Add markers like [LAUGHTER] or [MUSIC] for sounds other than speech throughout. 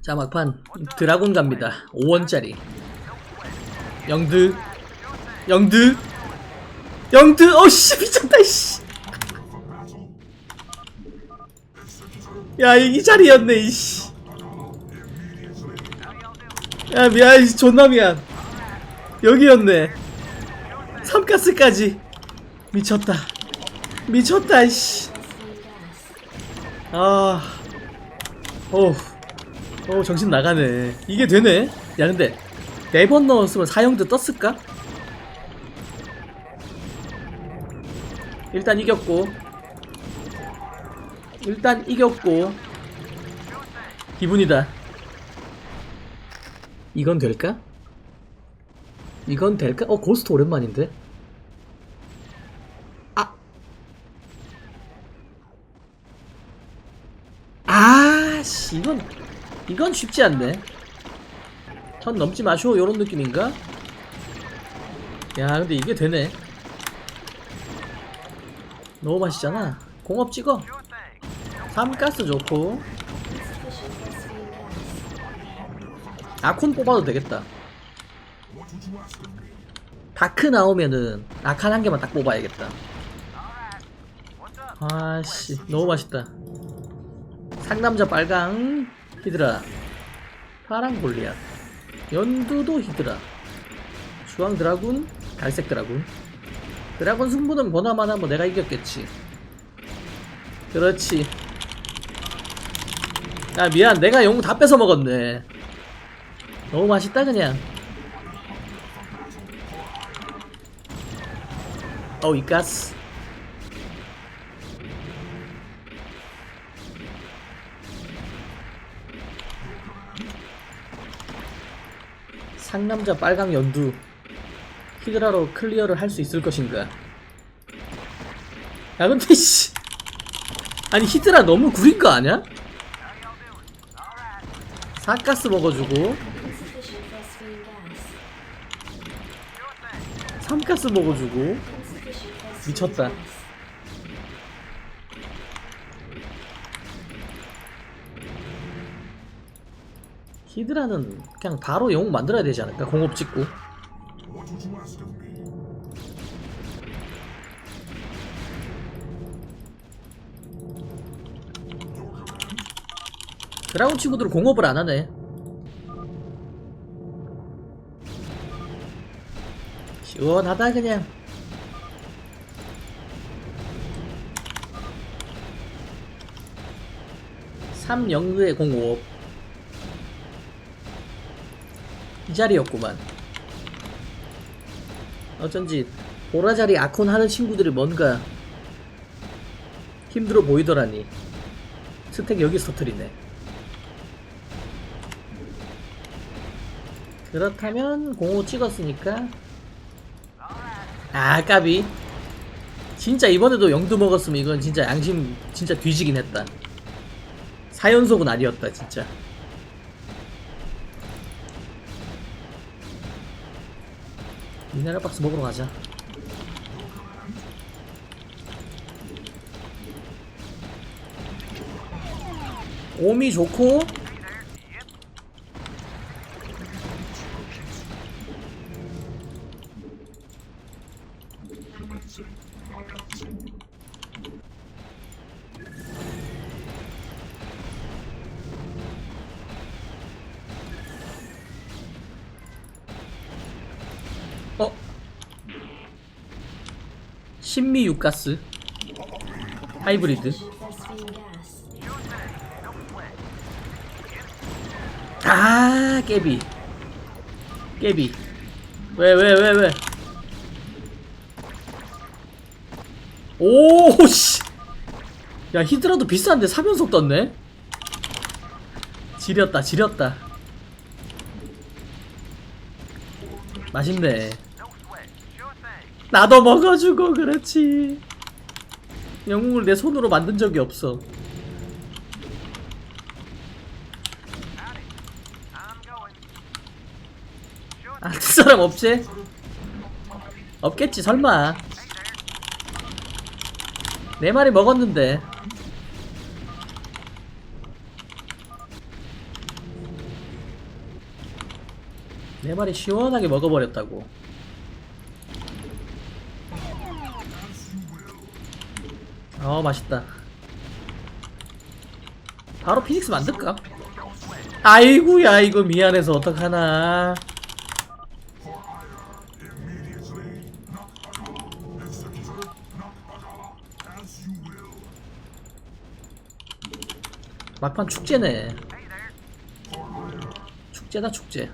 자 막판. 드라곤 갑니다. 5원짜리. 영드. 영드. 영드. 어씨 미쳤다 이씨. 야 이 자리였네 이씨. 야 미안 이 존나 미안. 여기였네. 삼가스까지. 미쳤다. 미쳤다 이씨. 아 어우 어 정신 나가네. 이게 되네. 야 근데 네 번 넣었으면 사형도 떴을까? 일단 이겼고. 일단 이겼고. 기분이다. 이건 될까? 이건 될까? 어 고스트 오랜만인데? 아. 아씨 이건 이건 쉽지 않네. 천 넘지 마쇼 요런 느낌인가? 야 근데 이게 되네. 너무 맛있잖아. 공업 찍어. 삼가스 좋고. 아콘 뽑아도 되겠다. 다크 나오면은 아칸 한 개만 딱 뽑아야겠다. 아씨. 너무 맛있다. 상남자 빨강 히드라. 파랑 골리앗. 연두도 히드라. 주황 드라군 갈색 드라군. 드라군 승부는 보나마나 뭐 내가 이겼겠지. 그렇지. 아 미안. 내가 영웅 다 뺏어 먹었네. 너무 맛있다 그냥. 어우 이가스 상남자 빨강 연두 히드라로 클리어를 할 수 있을 것인가 야 근데 [LAUGHS] 씨 아니 히드라 너무 구린 거 아니야? 사가스 먹어주고. 삼가스 먹어주고 미쳤다. 히드라는 그냥 바로 영웅 만들어야 되지 않을까? 공업 찍고. 드라곤 친구들은 공업을 안 하네. 시원하다 그냥. 삼영르의 공업 이 자리였구만. 어쩐지 보라자리 아콘 하는 친구들이 뭔가 힘들어 보이더라니. 스택 여기서 터트리네. 그렇다면 공호 찍었으니까 아 까비 진짜 이번에도 영두 먹었으면 이건 진짜 양심 진짜 뒤지긴 했다 4연속은 아니었다 진짜 미네랄 박스 먹으러 가자. 오미 좋고 신미 육가스 하이브리드. 아 깨비. 깨비. 왜 왜 왜 왜? 오씨. 야 히드라도 비싼데 3연속 떴네? 지렸다 지렸다. 맛있네 나도 먹어주고 그렇지 영웅을 내 손으로 만든 적이 없어 아, 그 사람 없지? 없겠지, 설마. 네 마리 먹었는데. 내 말이 시원하게 먹어버렸다고. 어 맛있다. 바로 피닉스 만들까? 아이구야 이거 미안해서 어떡하나. 막판 축제네. 축제다 축제.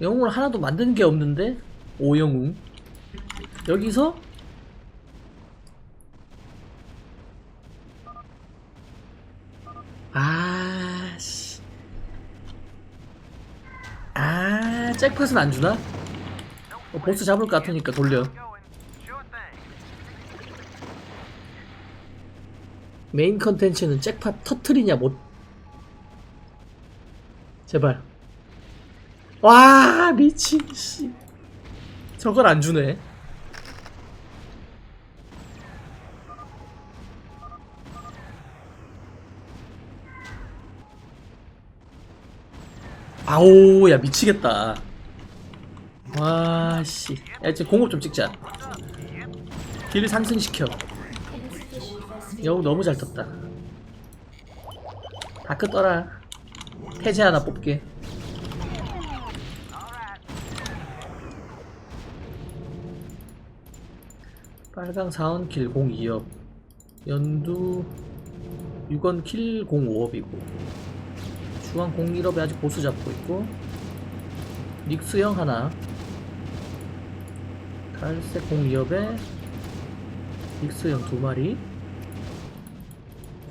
영웅을 하나도 만든 게 없는데 오영웅 여기서 아 씨. 아 잭팟은 안 주나? 어, 보스 잡을 것 같으니까 돌려. 메인 컨텐츠는 잭팟 터트리냐 못. 제발. 와 미친 씨. 저걸 안 주네 아오 야 미치겠다. 와씨. 야 이제 공업 좀 찍자. 길 상승시켜. 여우 너무 잘 떴다. 다크 떠라. 해제 하나 뽑게. 빨강 4원 킬 02업. 연두 6원 킬 05업이고 중앙 01업에 아직 보스 잡고 있고 닉스형 하나 갈색 02업에 닉스형 두 마리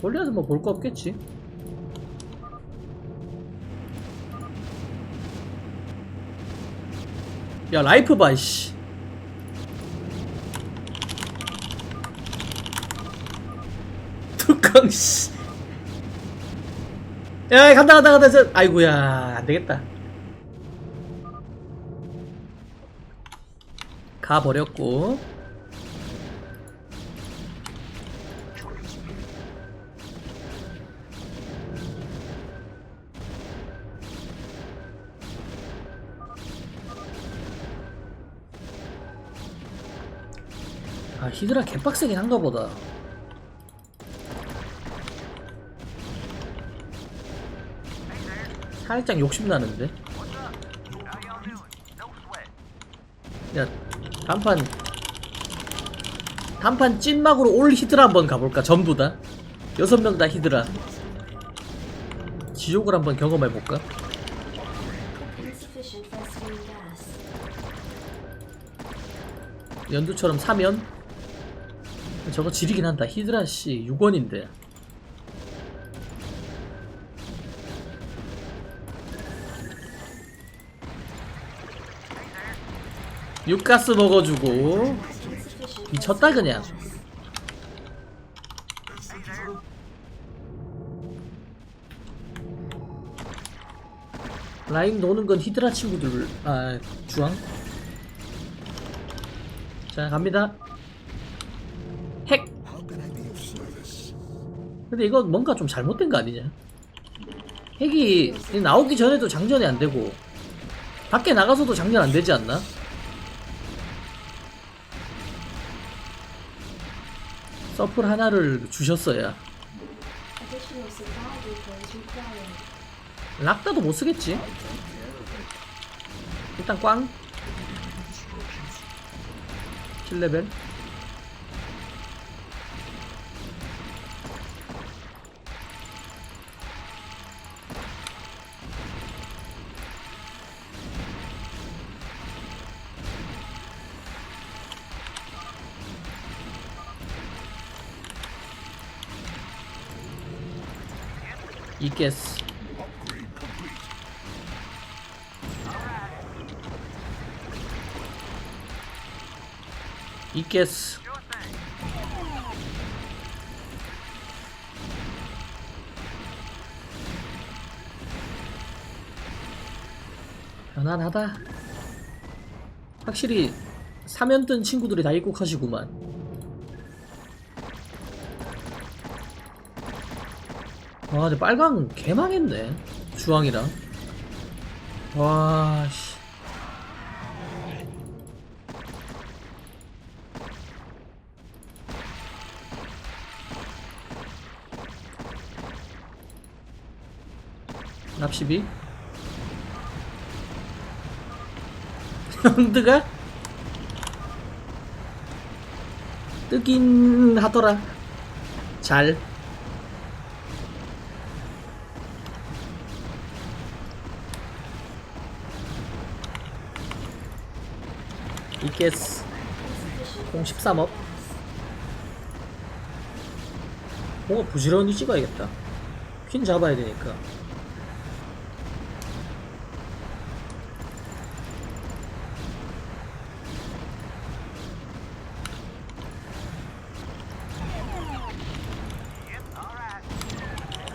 골리앗은 뭐볼 거 없겠지 야 라이프 봐 씨. [LAUGHS] 뚜껑 씨. 야 간다 간다 간다. 저 아이고야 안 되겠다. 가 버렸고. 아 히드라 개빡세긴 한가 보다 살짝 욕심나는데? 야 단판 단판 찐막으로 올 히드라 한번 가볼까 전부 다? 여섯 명 다 히드라. 지옥을 한번 경험해볼까. 연두처럼 사면? 저거 지리긴 한다. 히드라 씨 6원인데 육가스 먹어주고. 미쳤다 그냥. 라인 노는 건 히드라 친구들 아 주황? 자 갑니다. 핵! 근데 이거 뭔가 좀 잘못된 거 아니냐? 핵이 나오기 전에도 장전이 안 되고 밖에 나가서도 장전 안 되지 않나? 서플 하나를 주셨어야. 락다도 못 쓰겠지. 일단 꽝. 7레벨. 이겠어. 있겠어. 편안하다. 확실히 사면 뜬 친구들이 다 입국하시구만. 아, 이제 빨강 개망했네. 주황이랑. 와, 씨. 납시비? [LAUGHS] 형드가? 뜨긴 하더라. 잘. 이게스 공 13업 뭔가 부지런히 찍어야겠다 퀸 잡아야 되니까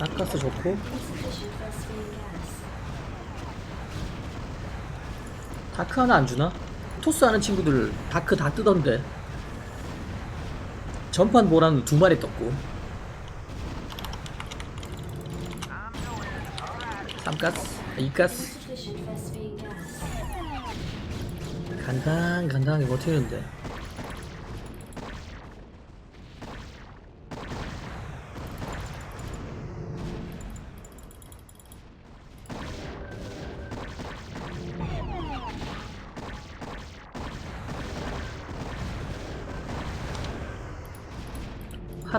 아까스 좋고. 다크 하나 안 주나? 토스 하는 친구들 다크 다 뜨던데. 전판 보라는 두 마리 떴고. 삼가스 이가스. Insufficient Vespene gas. 간당 간당하게 버티는데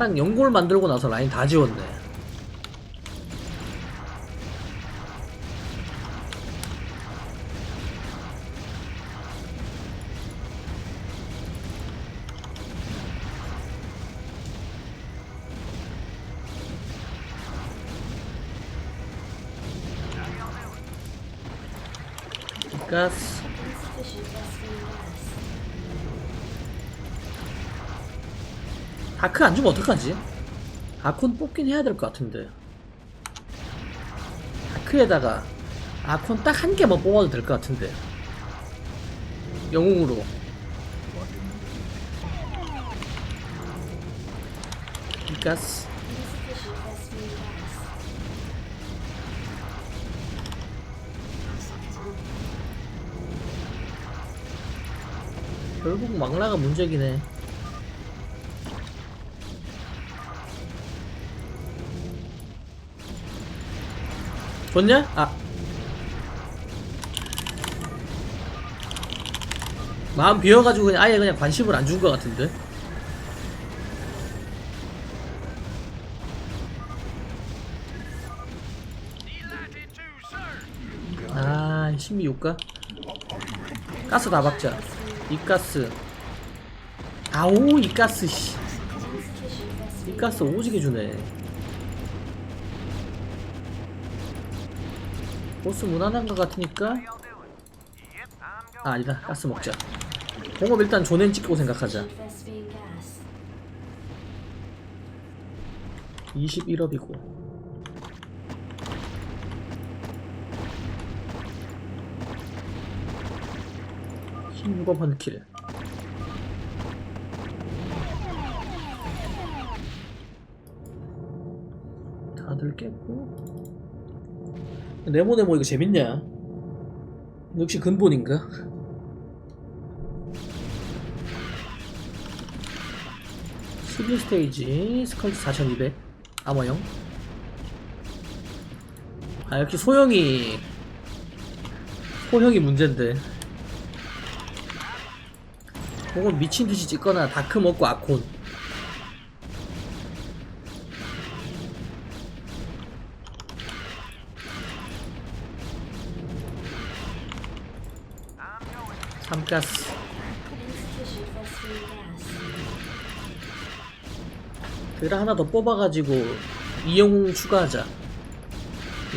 하랑 연골 만들고 나서 라인 다 지웠네. 가스 다크 안 주면 어떡하지? 아콘 뽑긴 해야 될 것 같은데 다크에다가 아콘 딱 한 개만 뽑아도 될 것 같은데 영웅으로 가스 Insufficient Vespene gas. 결국 망라가 문제긴 해 좋냐? 아 마음 비어가지고 그냥 아예 그냥 관심을 안 준 것 같은데 아 신비 욕가? 가스 다 박자 이 가스 아오 이 가스 씨. 이 가스 오지게 주네 보스 무난한 것 같으니까. 아 아니다. 가스 먹자. 공업 일단 존엔 찍고 생각하자. Vespene gas. 21업이고. 흰6업 한킬. 다들 깼고 네모네모 이거 재밌냐? 역시 근본인가? (11 스테이지) 스컬지 4200 아머형. 아 역시 소형이 소형이 문제인데. 혹은 미친듯이 찍거나 다크 먹고 아콘 가스. 드라 하나 더 뽑아가지고 이영웅 추가하자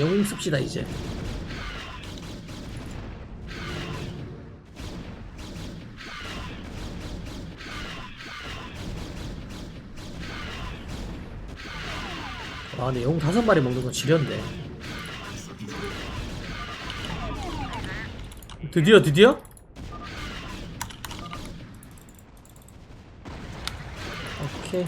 영웅 씁시다 이제 아 근데 영웅 다섯 마리 먹는 건 지렸네 드디어 드디어? Will.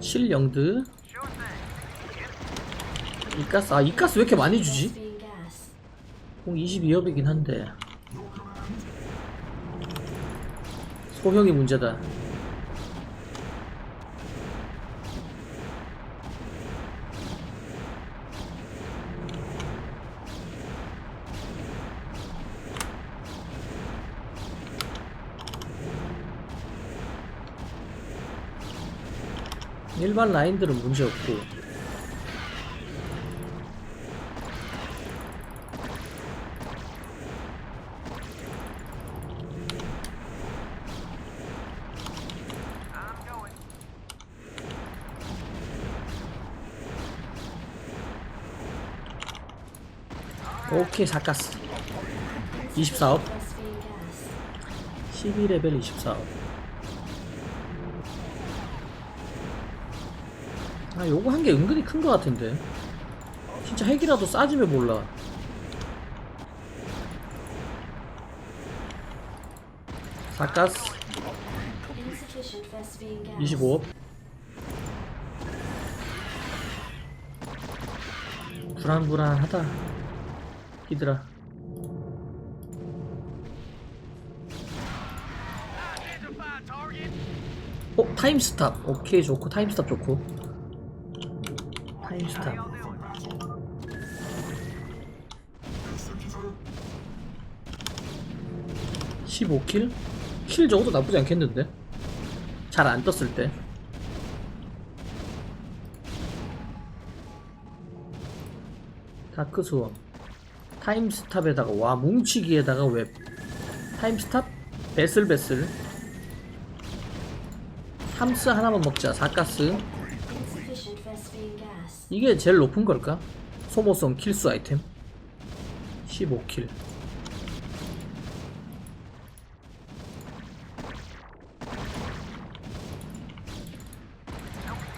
7영드 이가스 아 이가스 왜 이렇게 많이 주지? 공 22업이긴 한데 소형이 문제다 일반 라인들은 문제없고. 오케이 사카스. 24업. Phosphine gas. 12레벨 24업 아 요거 한게 은근히 큰 거 같은데. 진짜 핵이라도 싸지면 몰라. gas. 25업 불안불안하다. 히드라. 어? 타임스탑. 오케이 좋고 타임스탑 좋고 스탑 Executor. 15킬? 킬 적어도 나쁘지 않겠는데? 잘 안 떴을 때 다크스원 타임스탑에다가 와 뭉치기에다가 웹 타임스탑 베슬베슬 함스 하나만 먹자 사가스. 이게 제일 높은 걸까? 소모성 킬수 아이템 15킬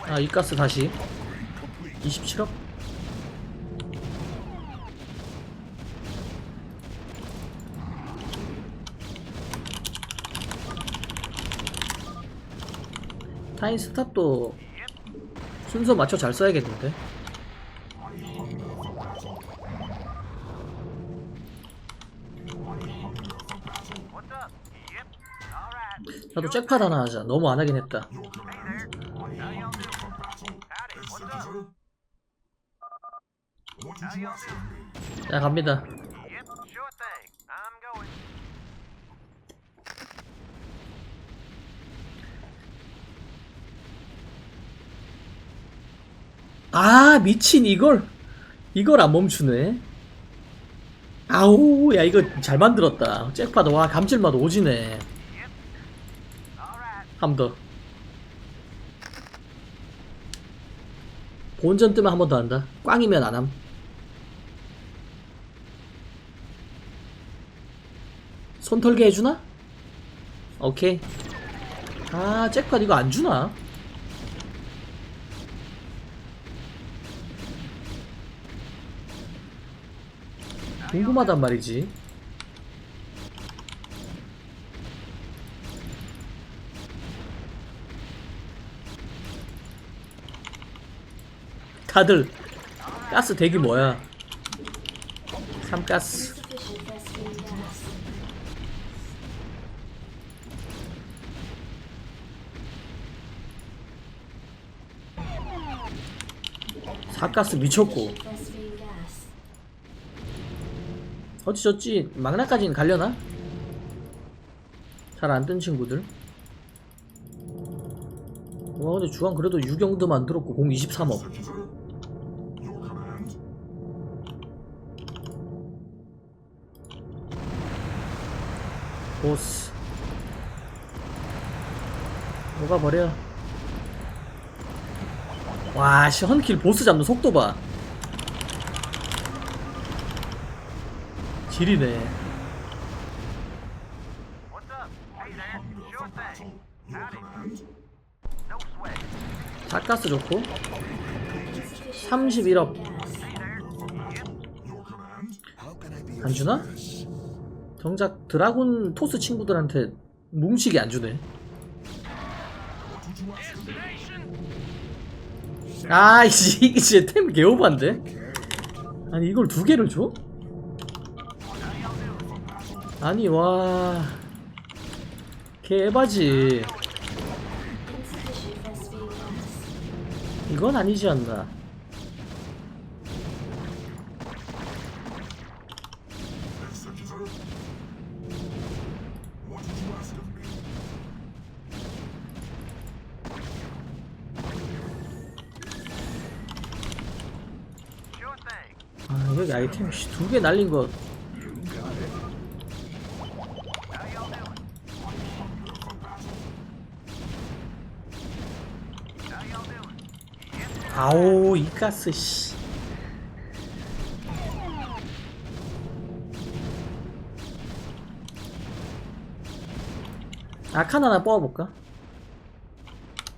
아 이 가스 다시 27억? 타인 스탑도 순서 맞춰 잘 써야겠는데? 나도 잭팟 하나 하자. 너무 안 하긴 했다? 자 갑니다 아 미친 이걸. 이걸 안 멈추네. 아우 야 이거 잘 만들었다. 잭팟 와 감칠맛 오지네. 한 번 더. 본전 뜨면 한 번 더 한다. 꽝이면 안함. 손 털게 해주나? 오케이. 아 잭팟 이거 안 주나? 궁금하단 말이지 다들 가스 대기 뭐야? 삼가스 Insufficient Phosphine gas. 사가스 미쳤고 어찌저찌 망나까지는 갈려나? 잘 안 뜬 친구들 와 근데 주황 그래도 유경도 만들었고 공 23억 Executor. Your command. 보스 녹아버려 와씨 헌킬 보스 잡는 속도 봐 sweat. 자가스 좋고 Insufficient 31억 gas. Hey there. Yep. Your command. 안 주나? 정작 드라군 토스 친구들한테 뭉치기 안 주네? 아이씨 이게 템 개오반데? 아니 이걸 두 개를 줘? 아니 와 개바지. 이건 아니지 않나. 아 여기 아이템 두 개 날린 거 아오 이 가스 씨 아칸 하나 뽑아볼까?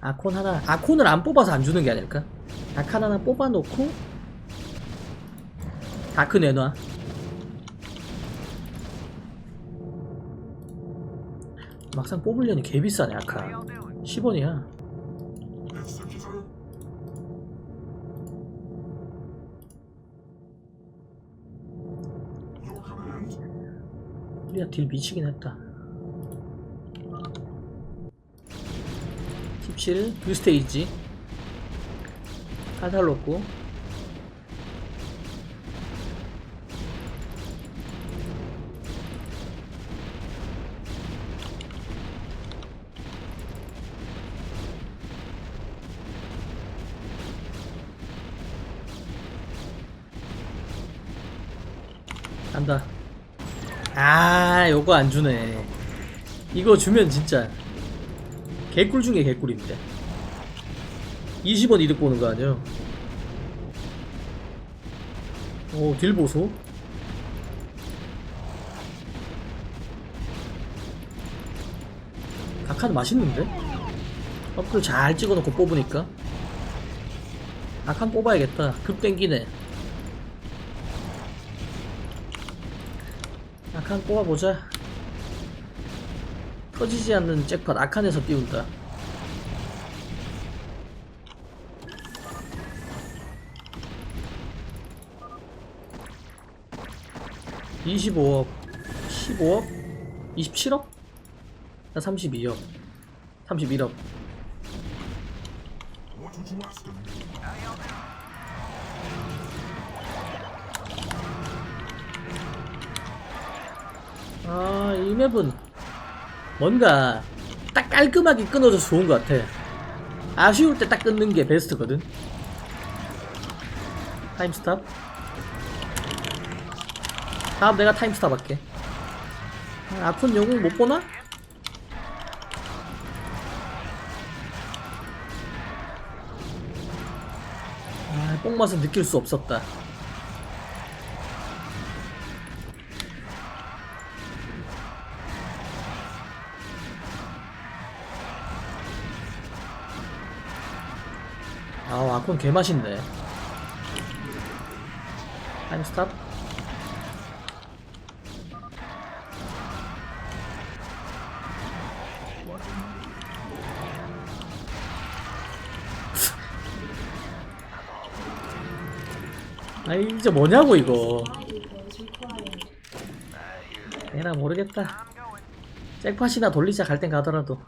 아콘 하나 아콘을 안 뽑아서 안 주는 게 아닐까? 아칸 하나 뽑아놓고 다크 내놔 막상 뽑으려니 개비싸네 아칸 y'all doing? 10원이야 우리가 딜 미치긴 했다. 17 2스테이지. 화살 놓고. 간다 아 요거 안 주네. 이거 주면 진짜 개꿀 중에 개꿀인데. 20원 이득 보는 거 아니야 오딜 보소. 각한 맛있는데? 어플 잘 찍어놓고 뽑으니까. 아칸 뽑아야겠다. 급 땡기네 아칸 뽑아보자. 터지지 않는 잭팟 아칸에서 띄운다. (25억) (15억) (27억) 나 (32억) (31억) 아, 이 맵은 뭔가 딱 깔끔하게 끊어져서 좋은 것 같아. 아쉬울 때 딱 끊는 게 베스트거든. 타임스탑. 다음 내가 타임스탑 할게. 아, 아픈 영웅 못 보나? 아, 뽕맛은 느낄 수 없었다. 아, 와콘 개맛있네. 타임스탑. [LAUGHS] 아이, 이제 뭐냐고, 이거. 에라, 모르겠다. 잭팟이나 돌리자 갈 땐 가더라도.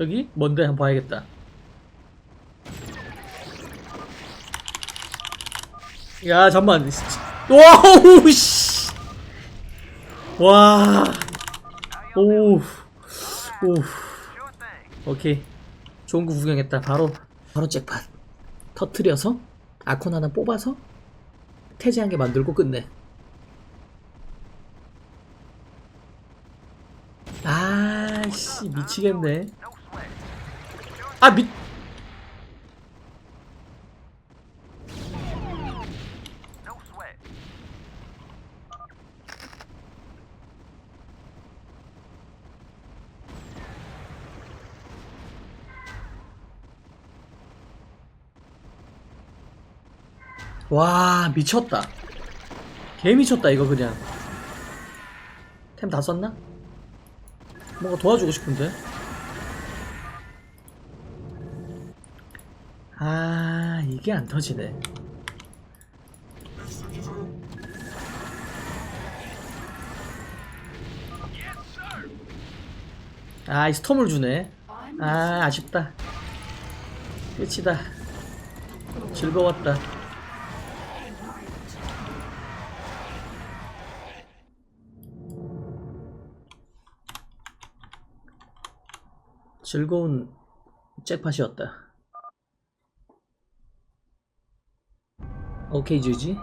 여기? 뭔데? 한번 봐야겠다. 야, 잠만. 와우, 씨. 와. 오. 오. 오케이. 좋은 거 구경했다. 바로, 바로 잭팟. 터트려서, 아콘 하나 뽑아서, 태제한 개 만들고 끝내. 아 씨, 미치겠네. 아, sweat. 와, 미쳤다. 개 미쳤다, 이거 그냥. 템 다 썼나? 뭔가 도와주고 싶은데? 아 이게 안 터지네. Executor. 아이 스톰을 주네. 아 아쉽다. 끝이다. 즐거웠다. 즐거운 잭팟이었다 오케이 주지